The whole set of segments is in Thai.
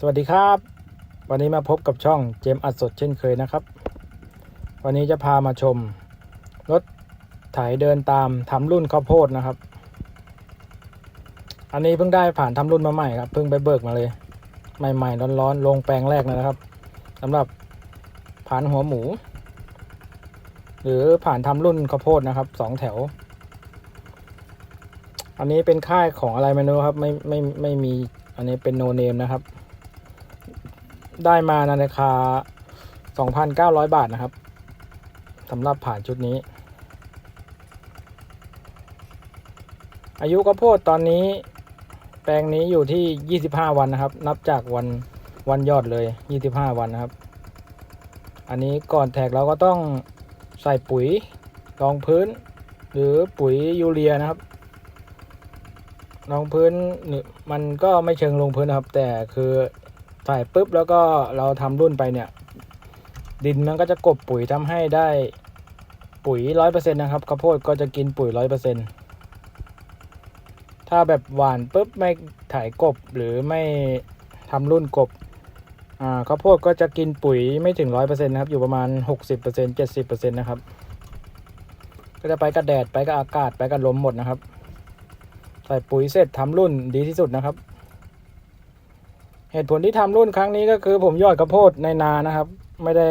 สวัสดีครับ วันนี้มาพบกับช่องเจมอัดสดเช่นเคยนะครับ วันนี้จะพามาชม รถไถเดินตามทำรุ่นข้าวโพดนะครับ อันนี้เพิ่งได้ผ่านทำรุ่นมาใหม่ครับเพิ่งไปเบิกมาเลย ใหม่ๆร้อนๆลงแปลงแรกเลยนะครับสำหรับผ่านหัวหมู หรือผ่านทำรุ่นข้าวโพดนะครับสองแถว อันนี้เป็นค่ายของอะไรไม่รู้ครับ ไม่ไม่ไม่มีอันนี้เป็นโนเนมนะครับ ได้มาในราคา 2,900 บาทนะครับสำหรับผ่านชุดนี้ อายุข้าวโพดตอนนี้ แปลงนี้อยู่ที่ 25 วันนะครับ นับจากวันวันยอดเลย 25 วันนะครับ อันนี้ก่อนแทกเราก็ต้องใส่ปุ๋ยรองพื้น หรือปุ๋ยยูเรียนะครับรองพื้นมันก็ไม่เชิงลงพื้นนะครับ แต่คือ ใส่ปุ๊บแล้วก็เราทำรุ่นไปเนี่ย ดินมันก็จะกบปุ๋ยทำให้ได้ปุ๋ยร้อยเปอร์เซ็นต์นะครับข้าวโพดก็จะกินปุ๋ยร้อยเปอร์เซ็นต์ถ้าแบบหวานปุ๊บไม่ถ่ายกบหรือไม่ทำรุ่นกบอ่าข้าวโพดก็จะกินปุ๋ยไม่ถึงร้อยเปอร์เซ็นต์นะครับ อยู่ประมาณหกสิบเปอร์เซ็นต์เจ็ดสิบเปอร์เซ็นต์นะครับก็จะไปกับแดดไปกับอากาศไปกับลมหมดนะครับ ใส่ปุ๋ยเสร็จทำรุ่นดีที่สุดนะครับ เหตุผลที่ทำรุ่นครั้งนี้ก็คือผมยอดข้าวโพดในนานะครับ ไม่ได้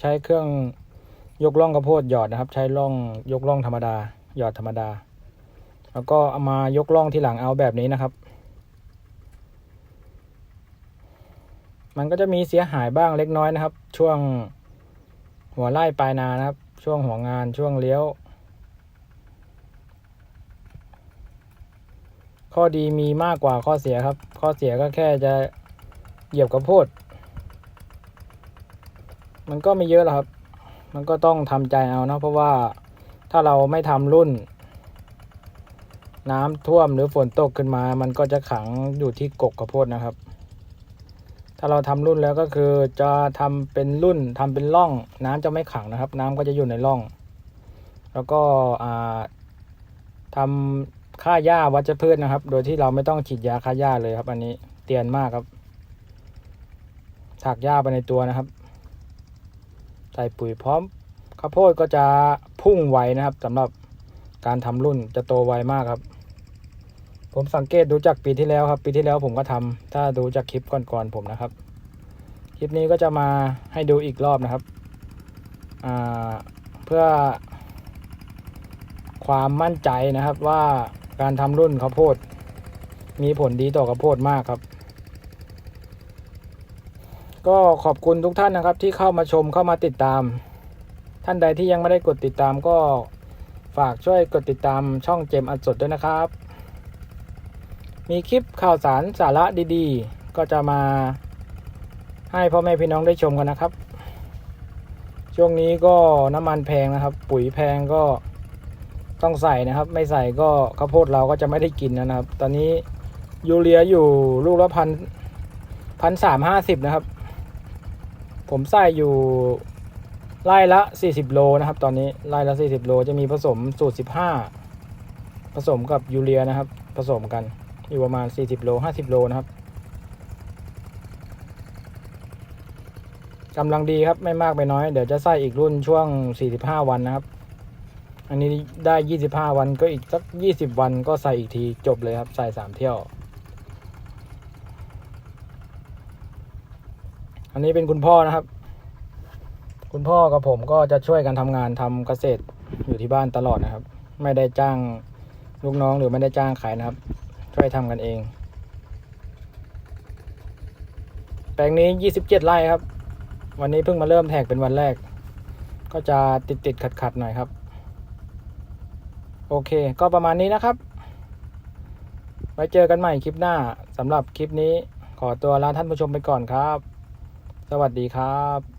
ใช้เครื่องยกล่องข้าวโพดหยอดนะครับ ใช้ล่องยกล่องธรรมดา หยอดธรรมดา แล้วก็เอามายกล่องที่หลังเอาแบบนี้นะครับ มันก็จะมีเสียหายบ้างเล็กน้อยนะครับ ช่วงหัวไล่ปลายนานะครับ ช่วงหัวงานช่วงเลี้ยว ข้อดีมีมากกว่าข้อเสียครับ ข้อเสียก็แค่จะเหยียบกระโพดมันก็ไม่เยอะหรอกครับ มันก็ต้องทำใจเอานะเพราะว่าถ้าเราไม่ทำรุ่น น้ำท่วมหรือฝนตกขึ้นมา มันก็จะขังอยู่ที่กกกระโพดนะครับ ถ้าเราทำรุ่นแล้วก็คือจะทำเป็นรุ่นทำเป็นร่อง น้ำจะไม่ขังนะครับ น้ำก็จะอยู่ในร่อง แล้วก็อ่า ทำฆ่าหญ้าวัชพืชนะครับ โดยที่เราไม่ต้องฉีดยาฆ่าหญ้าเลยครับ อันนี้เตียนมากครับถากหญ้าไปในตัวนะครับ ใส่ปุ๋ยพร้อมข้าวโพดก็จะพุ่งไวนะครับสำหรับการทำรุ่นจะโตไวมากครับ ผมสังเกตดูจากปีที่แล้วครับ ปีที่แล้วผมก็ทำถ้าดูจากคลิปก่อนๆผมนะครับ คลิปนี้ก็จะมาให้ดูอีกรอบนะครับเพื่อความมั่นใจนะครับว่า การทำรุ่นข้าวโพด มีผลดีต่อข้าวโพดมากครับ ก็ขอบคุณทุกท่านนะครับ ที่เข้ามาชมเข้ามาติดตาม ท่านใดที่ยังไม่ได้กดติดตามก็ฝากช่วยกดติดตามช่องเจมอัดสดด้วยนะครับ มีคลิปข่าวสารสาระดีๆ ก็จะมาให้พ่อแม่พี่น้องได้ชมกันนะครับ ช่วงนี้ก็น้ำมันแพงนะครับ ปุ๋ยแพงก็ ต้องใส่นะครับ ไม่ใส่ก็ข้าวโพดเราก็จะไม่ได้กินนะครับ ตอนนี้ยูเรียอยู่ลูกละพันพันสามห้าสิบนะครับ ผมใส่อยู่ไล่ละสี่สิบโลนะครับ ตอนนี้ไล่ละสี่สิบโลจะมีผสมสูตรสิบห้าผสมกับยูเรียนะครับ ผสมกันอยู่ประมาณสี่สิบโลห้าสิบโลนะครับกำลังดีครับไม่มากไม่น้อย เดี๋ยวจะใส่อีกรุ่นช่วงสี่สิบห้าวันนะครับ อันนี้ได้ยี่สิบห้าวันก็อีกสักยี่สิบวันก็ใส่อีกทีจบเลยครับ ใส่สามเที่ยว อันนี้เป็นคุณพ่อนะครับ คุณพ่อกับผมก็จะช่วยกันทำงานทำเกษตรอยู่ที่บ้านตลอดนะครับ ไม่ได้จ้างลูกน้องหรือไม่ได้จ้างขายนะครับ ช่วยทำกันเอง แปลงนี้ยี่สิบเจ็ดไร่ครับ วันนี้เพิ่งมาเริ่มแท็กเป็นวันแรก ก็จะติดติดขัดขัดๆหน่อยครับ โอเค ก็ประมาณนี้นะครับ ไว้เจอกันใหม่คลิปหน้าสำหรับคลิปนี้ขอตัวลาท่านผู้ชมไปก่อนครับ สวัสดีครับ